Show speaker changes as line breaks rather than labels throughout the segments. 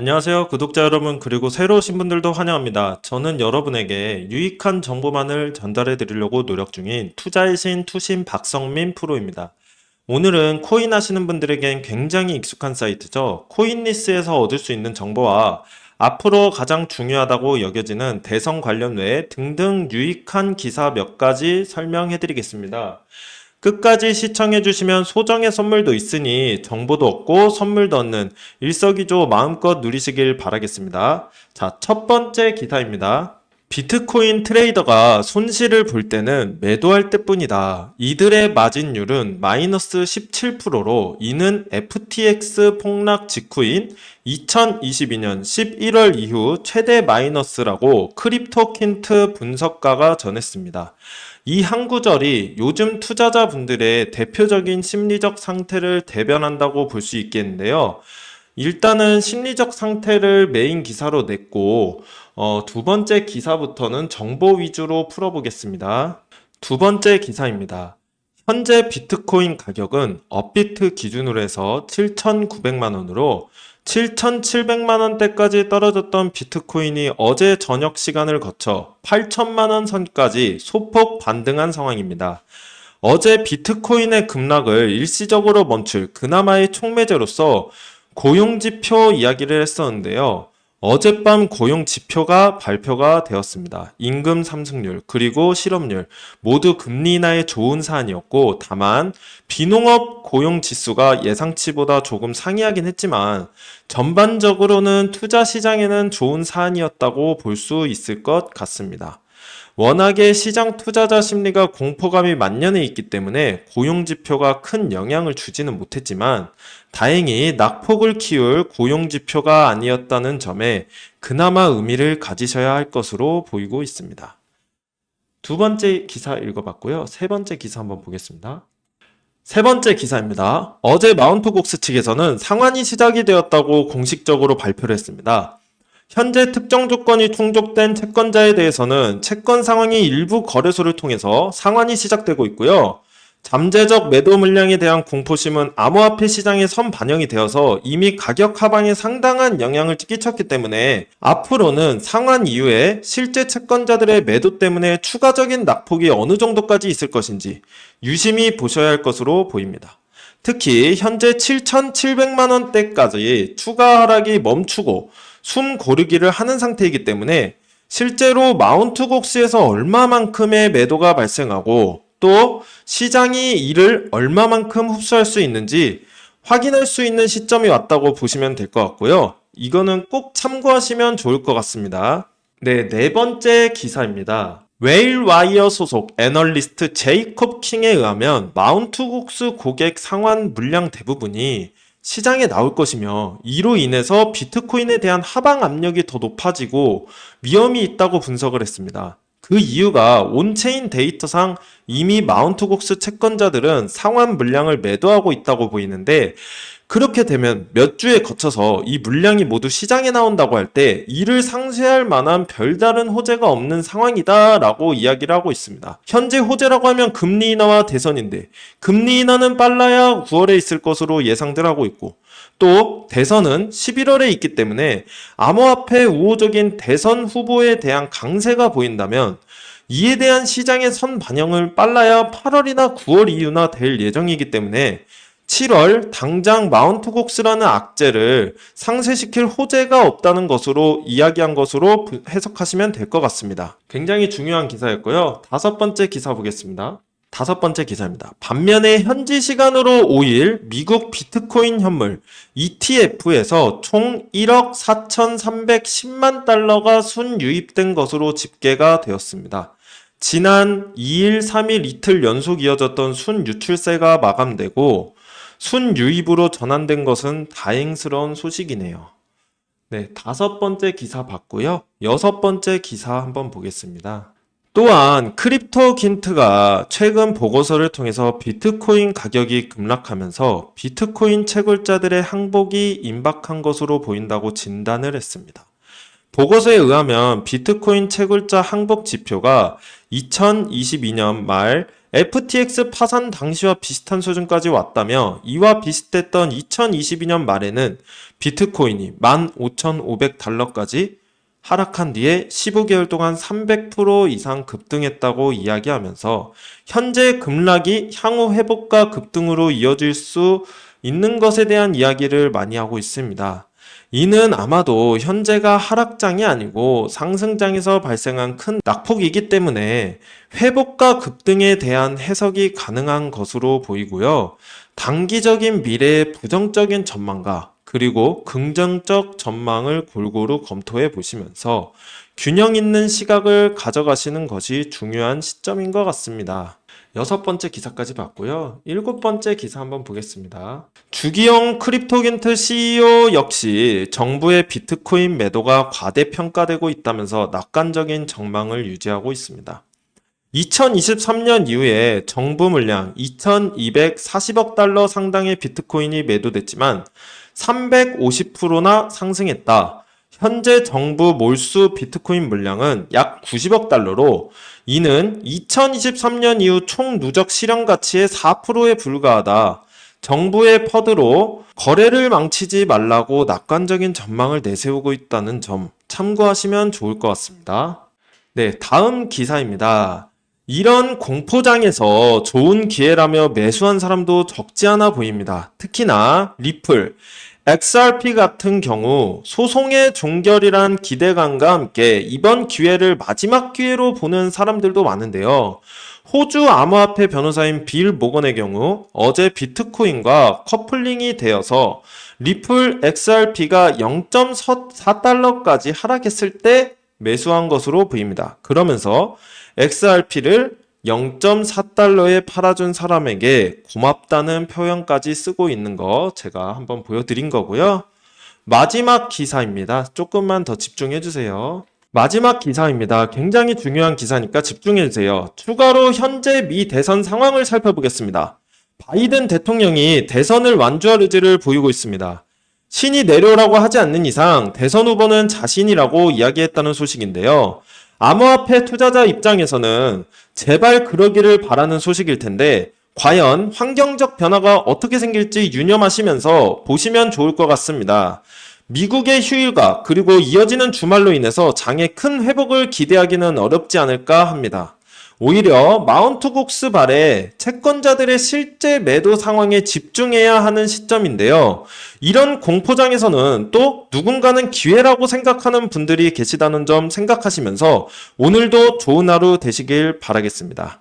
안녕하세요. 구독자 여러분, 그리고 새로 오신 분들도 환영합니다. 저는 여러분에게 유익한 정보만을 전달해 드리려고 노력 중인 투자의 신 투신 박성민 프로입니다. 오늘은 코인 하시는 분들에겐 굉장히 익숙한 사이트죠. 코인리스에서 얻을 수 있는 정보와 앞으로 가장 중요하다고 여겨지는 대선 관련 외에 등등 유익한 기사 몇 가지 설명해 드리겠습니다. 끝까지 시청해 주시면 소정의 선물도 있으니 정보도 얻고 선물도 얻는 일석이조 마음껏 누리시길 바라겠습니다. 자, 첫 번째 기사입니다. 비트코인 트레이더가 손실을 볼 때는 매도할 때뿐이다. 이들의 마진율은 마이너스 17%로 이는 FTX 폭락 직후인 2022년 11월 이후 최대 마이너스라고 크립토킨트 분석가가 전했습니다. 이 한 구절이 요즘 투자자분들의 대표적인 심리적 상태를 대변한다고 볼 수 있겠는데요. 일단은 심리적 상태를 메인 기사로 냈고, 어, 두 번째 기사부터는 정보 위주로 풀어보겠습니다. 두 번째 기사입니다. 현재 비트코인 가격은 업비트 기준으로 해서 7,900만 원으로 7,700만 원대까지 떨어졌던 비트코인이 어제 저녁 시간을 거쳐 8천만 원 선까지 소폭 반등한 상황입니다. 어제 비트코인의 급락을 일시적으로 멈출 그나마의 촉매제로서 고용지표 이야기를 했었는데요. 어젯밤 고용 지표가 발표가 되었습니다. 임금 상승률, 그리고 실업률, 모두 금리 인하에 좋은 사안이었고, 다만, 비농업 고용 지수가 예상치보다 조금 상이하긴 했지만, 전반적으로는 투자 시장에는 좋은 사안이었다고 볼 수 있을 것 같습니다. 워낙에 시장 투자자 심리가 공포감이 만연해 있기 때문에 고용 지표가 큰 영향을 주지는 못했지만 다행히 낙폭을 키울 고용 지표가 아니었다는 점에 그나마 의미를 가지셔야 할 것으로 보이고 있습니다. 두 번째 기사 읽어봤고요. 세 번째 기사 한번 보겠습니다. 세 번째 기사입니다. 어제 마운트곡스 측에서는 상환이 시작이 되었다고 공식적으로 발표를 했습니다. 현재 특정 조건이 충족된 채권자에 대해서는 채권 상황이 일부 거래소를 통해서 상환이 시작되고 있고요. 잠재적 매도 물량에 대한 공포심은 암호화폐 시장에 선 반영이 되어서 이미 가격 하방에 상당한 영향을 끼쳤기 때문에 앞으로는 상환 이후에 실제 채권자들의 매도 때문에 추가적인 낙폭이 어느 정도까지 있을 것인지 유심히 보셔야 할 것으로 보입니다. 특히 현재 7,700만 원대까지 추가 하락이 멈추고 숨 고르기를 하는 상태이기 때문에 실제로 마운트 곡스에서 얼마만큼의 매도가 발생하고 또 시장이 이를 얼마만큼 흡수할 수 있는지 확인할 수 있는 시점이 왔다고 보시면 될 것 같고요. 이거는 꼭 참고하시면 좋을 것 같습니다. 네, 네 번째 기사입니다. 웨일와이어 소속 애널리스트 제이콥 킹에 의하면 마운트 곡스 고객 상환 물량 대부분이 시장에 나올 것이며 이로 인해서 비트코인에 대한 하방 압력이 더 높아지고 위험이 있다고 분석을 했습니다. 그 이유가 온체인 데이터상 이미 마운트곡스 채권자들은 상환 물량을 매도하고 있다고 보이는데 그렇게 되면 몇 주에 거쳐서 이 물량이 모두 시장에 나온다고 할 때 이를 상쇄할 만한 별다른 호재가 없는 상황이다라고 이야기를 하고 있습니다. 현재 호재라고 하면 금리 인하와 대선인데 금리 인하는 빨라야 9월에 있을 것으로 예상들 하고 있고 또 대선은 11월에 있기 때문에 암호화폐 우호적인 대선 후보에 대한 강세가 보인다면 이에 대한 시장의 선 반영을 빨라야 8월이나 9월 이후나 될 예정이기 때문에 7월 당장 마운트 곡스라는 악재를 상쇄시킬 호재가 없다는 것으로 이야기한 것으로 해석하시면 될 것 같습니다. 굉장히 중요한 기사였고요. 다섯 번째 기사 보겠습니다. 다섯 번째 기사입니다. 반면에 현지 시간으로 5일 미국 비트코인 현물 ETF에서 총 1억 4,310만 달러가 순유입된 것으로 집계가 되었습니다. 지난 2일, 3일 이틀 연속 이어졌던 순유출세가 마감되고 순유입으로 전환된 것은 다행스러운 소식이네요. 네, 다섯 번째 기사 봤고요. 여섯 번째 기사 한번 보겠습니다. 또한 크립토 긴트가 최근 보고서를 통해서 비트코인 가격이 급락하면서 비트코인 채굴자들의 항복이 임박한 것으로 보인다고 진단을 했습니다. 보고서에 의하면 비트코인 채굴자 항복 지표가 2022년 말 FTX 파산 당시와 비슷한 수준까지 왔다며 이와 비슷했던 2022년 말에는 비트코인이 15,500달러까지 하락한 뒤에 15개월 동안 300% 이상 급등했다고 이야기하면서 현재 급락이 향후 회복과 급등으로 이어질 수 있는 것에 대한 이야기를 많이 하고 있습니다. 이는 아마도 현재가 하락장이 아니고 상승장에서 발생한 큰 낙폭이기 때문에 회복과 급등에 대한 해석이 가능한 것으로 보이고요. 단기적인 미래의 부정적인 전망과 그리고 긍정적 전망을 골고루 검토해 보시면서 균형 있는 시각을 가져가시는 것이 중요한 시점인 것 같습니다. 여섯 번째 기사까지 봤고요. 일곱 번째 기사 한번 보겠습니다. 주기영 크립토겐트 CEO 역시 정부의 비트코인 매도가 과대평가되고 있다면서 낙관적인 전망을 유지하고 있습니다. 2023년 이후에 정부 물량 2240억 달러 상당의 비트코인이 매도됐지만 350%나 상승했다. 현재 정부 몰수 비트코인 물량은 약 90억 달러로 이는 2023년 이후 총 누적 실현 가치의 4%에 불과하다. 정부의 퍼드로 거래를 망치지 말라고 낙관적인 전망을 내세우고 있다는 점 참고하시면 좋을 것 같습니다. 네, 다음 기사입니다. 이런 공포장에서 좋은 기회라며 매수한 사람도 적지 않아 보입니다. 특히나 리플, XRP 같은 경우 소송의 종결이란 기대감과 함께 이번 기회를 마지막 기회로 보는 사람들도 많은데요. 호주 암호화폐 변호사인 빌 모건의 경우 어제 비트코인과 커플링이 되어서 리플 XRP가 0.4달러까지 하락했을 때 매수한 것으로 보입니다. 그러면서 XRP를 0.4달러에 팔아준 사람에게 고맙다는 표현까지 쓰고 있는 거 제가 한번 보여드린 거고요. 마지막 기사입니다. 조금만 더 집중해 주세요. 마지막 기사입니다. 굉장히 중요한 기사니까 집중해 주세요. 추가로 현재 미 대선 상황을 살펴보겠습니다. 바이든 대통령이 대선을 완주할 의지를 보이고 있습니다. 신이 내려오라고 하지 않는 이상 대선 후보는 자신이라고 이야기했다는 소식인데요. 암호화폐 투자자 입장에서는 제발 그러기를 바라는 소식일 텐데 과연 환경적 변화가 어떻게 생길지 유념하시면서 보시면 좋을 것 같습니다. 미국의 휴일과 그리고 이어지는 주말로 인해서 장에 큰 회복을 기대하기는 어렵지 않을까 합니다. 오히려 마운트 곡스 발에 채권자들의 실제 매도 상황에 집중해야 하는 시점인데요. 이런 공포장에서는 또 누군가는 기회라고 생각하는 분들이 계시다는 점 생각하시면서 오늘도 좋은 하루 되시길 바라겠습니다.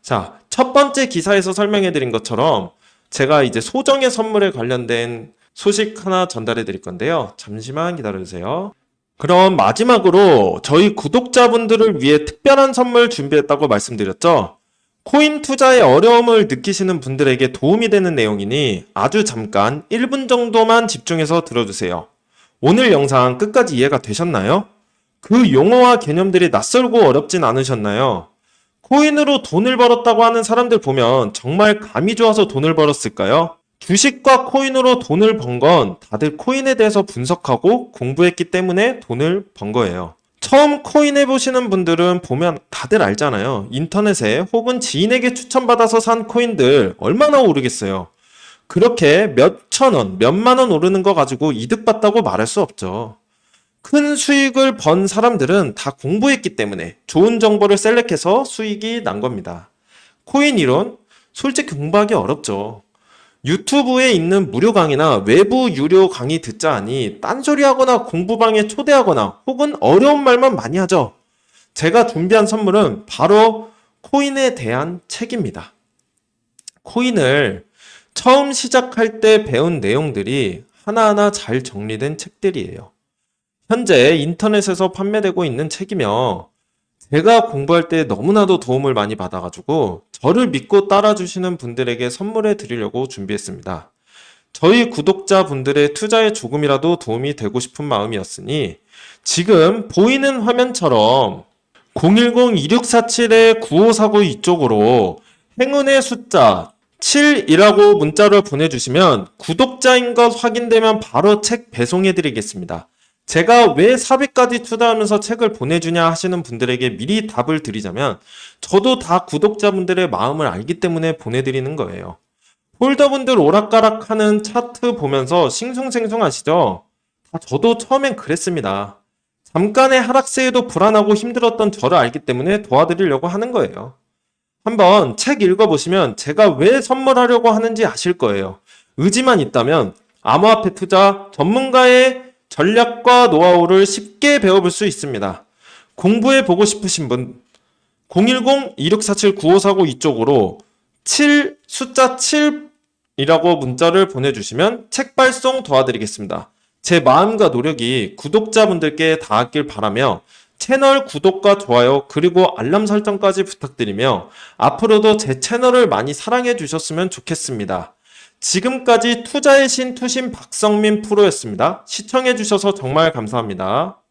자, 첫 번째 기사에서 설명해 드린 것처럼 제가 이제 소정의 선물에 관련된 소식 하나 전달해 드릴 건데요. 잠시만 기다려 주세요. 그럼 마지막으로 저희 구독자분들을 위해 특별한 선물 준비했다고 말씀드렸죠? 코인 투자에 어려움을 느끼시는 분들에게 도움이 되는 내용이니 아주 잠깐 1분 정도만 집중해서 들어주세요. 오늘 영상 끝까지 이해가 되셨나요? 그 용어와 개념들이 낯설고 어렵진 않으셨나요? 코인으로 돈을 벌었다고 하는 사람들 보면 정말 감이 좋아서 돈을 벌었을까요? 주식과 코인으로 돈을 번 건 다들 코인에 대해서 분석하고 공부했기 때문에 돈을 번 거예요. 처음 코인 해보시는 분들은 보면 다들 알잖아요. 인터넷에 혹은 지인에게 추천받아서 산 코인들 얼마나 오르겠어요. 그렇게 몇천 원, 몇만 원 오르는 거 가지고 이득 봤다고 말할 수 없죠. 큰 수익을 번 사람들은 다 공부했기 때문에 좋은 정보를 셀렉해서 수익이 난 겁니다. 코인 이론? 솔직히 공부하기 어렵죠. 유튜브에 있는 무료 강의나 외부 유료 강의 듣자 하니 딴소리 하거나 공부방에 초대하거나 혹은 어려운 말만 많이 하죠. 제가 준비한 선물은 바로 코인에 대한 책입니다. 코인을 처음 시작할 때 배운 내용들이 하나하나 잘 정리된 책들이에요. 현재 인터넷에서 판매되고 있는 책이며 제가 공부할 때 너무나도 도움을 많이 받아가지고 저를 믿고 따라주시는 분들에게 선물해 드리려고 준비했습니다. 저희 구독자분들의 투자에 조금이라도 도움이 되고 싶은 마음이었으니 지금 보이는 화면처럼 010-2647-9549 이쪽으로 행운의 숫자 7이라고 문자를 보내주시면 구독자인 것 확인되면 바로 책 배송해 드리겠습니다. 제가 왜 사비까지 투자하면서 책을 보내주냐 하시는 분들에게 미리 답을 드리자면 저도 다 구독자분들의 마음을 알기 때문에 보내드리는 거예요. 홀더분들 오락가락 하는 차트 보면서 싱숭생숭하시죠? 다 저도 처음엔 그랬습니다. 잠깐의 하락세에도 불안하고 힘들었던 저를 알기 때문에 도와드리려고 하는 거예요. 한번 책 읽어보시면 제가 왜 선물하려고 하는지 아실 거예요. 의지만 있다면 암호화폐 투자 전문가의 전략과 노하우를 쉽게 배워볼 수 있습니다. 공부해 보고 싶으신 분 010-2647-9549 이쪽으로 7 숫자 7이라고 문자를 보내주시면 책 발송 도와드리겠습니다. 제 마음과 노력이 구독자분들께 닿았길 바라며 채널 구독과 좋아요 그리고 알람 설정까지 부탁드리며 앞으로도 제 채널을 많이 사랑해 주셨으면 좋겠습니다. 지금까지 투자의 신 투신 박성민 프로였습니다. 시청해 주셔서 정말 감사합니다.